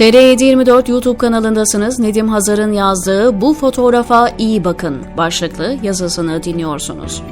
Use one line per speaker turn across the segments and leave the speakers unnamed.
TR724 YouTube kanalındasınız. Nedim Hazar'ın yazdığı Bu fotoğrafa iyi bakın başlıklı yazısını dinliyorsunuz.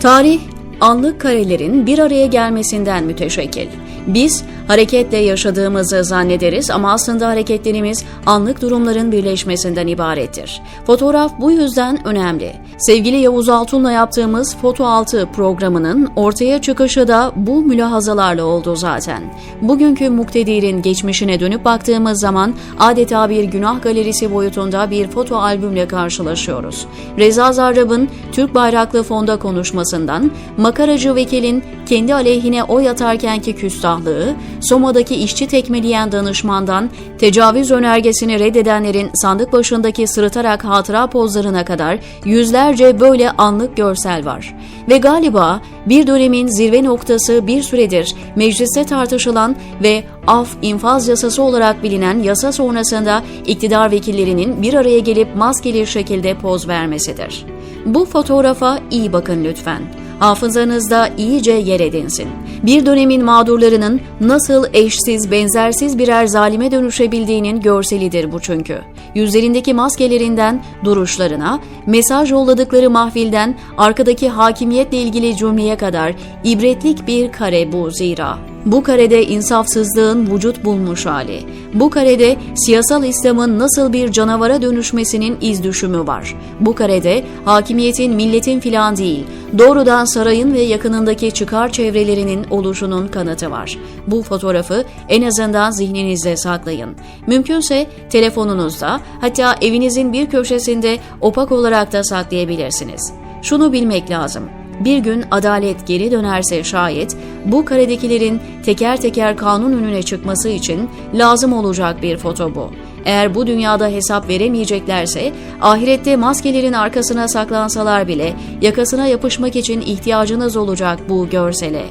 Tarih, anlık karelerin bir araya gelmesinden müteşekkil. Biz hareketle yaşadığımızı zannederiz ama aslında hareketlerimiz anlık durumların birleşmesinden ibarettir. Fotoğraf bu yüzden önemli. Sevgili Yavuz Altun'la yaptığımız Foto 6 programının ortaya çıkışı da bu mülahazalarla oldu zaten. Bugünkü muktedirin geçmişine dönüp baktığımız zaman adeta bir günah galerisi boyutunda bir foto albümle karşılaşıyoruz. Reza Zarrab'ın Türk bayraklı fonda konuşmasından, makaracı vekilin kendi aleyhine oy atarkenki küstahlığı, Soma'daki işçi tekmeleyen danışmandan, tecavüz önergesini reddedenlerin sandık başındaki sırıtarak hatıra pozlarına kadar yüzlerce böyle anlık görsel var. Ve galiba bir dönemin zirve noktası bir süredir mecliste tartışılan ve af infaz yasası olarak bilinen yasa sonrasında iktidar vekillerinin bir araya gelip maskeli şekilde poz vermesidir. Bu fotoğrafa iyi bakın lütfen hafızanızda iyice yer edinsin. Bir dönemin mağdurlarının nasıl eşsiz, benzersiz birer zalime dönüşebildiğinin görselidir bu çünkü. Yüzlerindeki maskelerinden duruşlarına, mesaj yolladıkları mahfilden arkadaki hakimiyetle ilgili cümleye kadar ibretlik bir kare bu zira. Bu karede insafsızlığın vücut bulmuş hali. Bu karede siyasal İslam'ın nasıl bir canavara dönüşmesinin iz düşümü var. Bu karede hakimiyetin milletin filan değil, doğrudan sarayın ve yakınındaki çıkar çevrelerinin oluşunun kanıtı var. Bu fotoğrafı en azından zihninizde saklayın. Mümkünse telefonunuzda hatta evinizin bir köşesinde opak olarak da saklayabilirsiniz. Şunu bilmek lazım bir gün adalet geri dönerse şayet bu karedekilerin teker teker kanun önüne çıkması için lazım olacak bir foto bu. Eğer bu dünyada hesap veremeyeceklerse ahirette maskelerin arkasına saklansalar bile yakasına yapışmak için ihtiyacınız olacak bu görsele.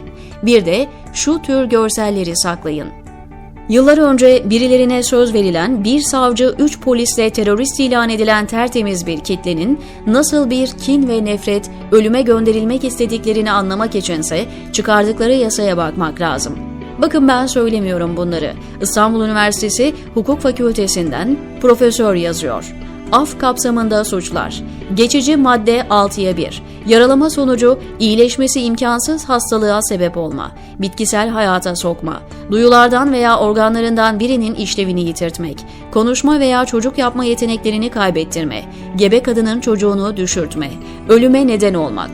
Bir de şu tür görselleri saklayın. Yıllar önce birilerine söz verilen bir savcı, üç polisle terörist ilan edilen tertemiz bir kitlenin nasıl bir kin ve nefret, ölüme gönderilmek istediklerini anlamak içinse çıkardıkları yasaya bakmak lazım. Bakın ben söylemiyorum bunları. İstanbul Üniversitesi Hukuk Fakültesinden profesör yazıyor. Af kapsamında suçlar. Geçici madde 6'ya 1. Yaralama sonucu iyileşmesi imkansız hastalığa sebep olma. Bitkisel hayata sokma. Duyulardan veya organlarından birinin işlevini yitirtmek. Konuşma veya çocuk yapma yeteneklerini kaybettirme. Gebe kadının çocuğunu düşürtme. Ölüme neden olmak.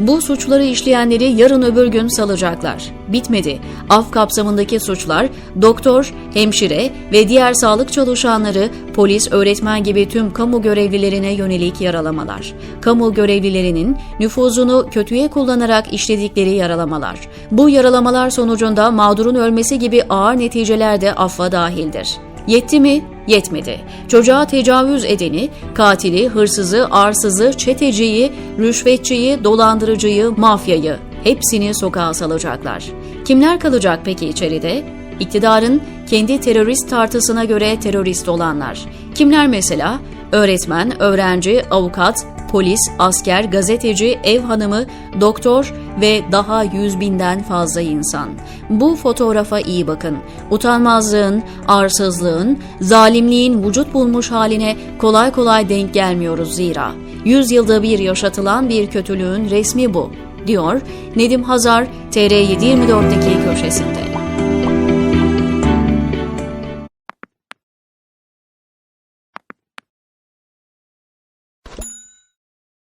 Bu suçları işleyenleri yarın öbür gün salacaklar. Bitmedi. Af kapsamındaki suçlar doktor, hemşire ve diğer sağlık çalışanları, polis, öğretmen gibi tüm kamu görevlilerine yönelik yaralamalar. Kamu görevlilerinin nüfuzunu kötüye kullanarak işledikleri yaralamalar. Bu yaralamalar sonucunda mağdurun ölmesi gibi ağır neticeler de affa dahildir. Yetti mi? Yetmedi. Çocuğa tecavüz edeni, katili, hırsızı, arsızı, çeteciyi, rüşvetçiyi, dolandırıcıyı, mafyayı hepsini sokağa salacaklar. Kimler kalacak peki içeride? İktidarın kendi terörist tartısına göre terörist olanlar. Kimler mesela? Öğretmen, öğrenci, avukat, polis, asker, gazeteci, ev hanımı, doktor ve daha yüz binden fazla insan. Bu fotoğrafa iyi bakın. Utanmazlığın, arsızlığın, zalimliğin vücut bulmuş haline kolay kolay denk gelmiyoruz zira. Yüz yılda bir yaşatılan bir kötülüğün resmi bu, diyor Nedim Hazar TR724'deki köşesinde.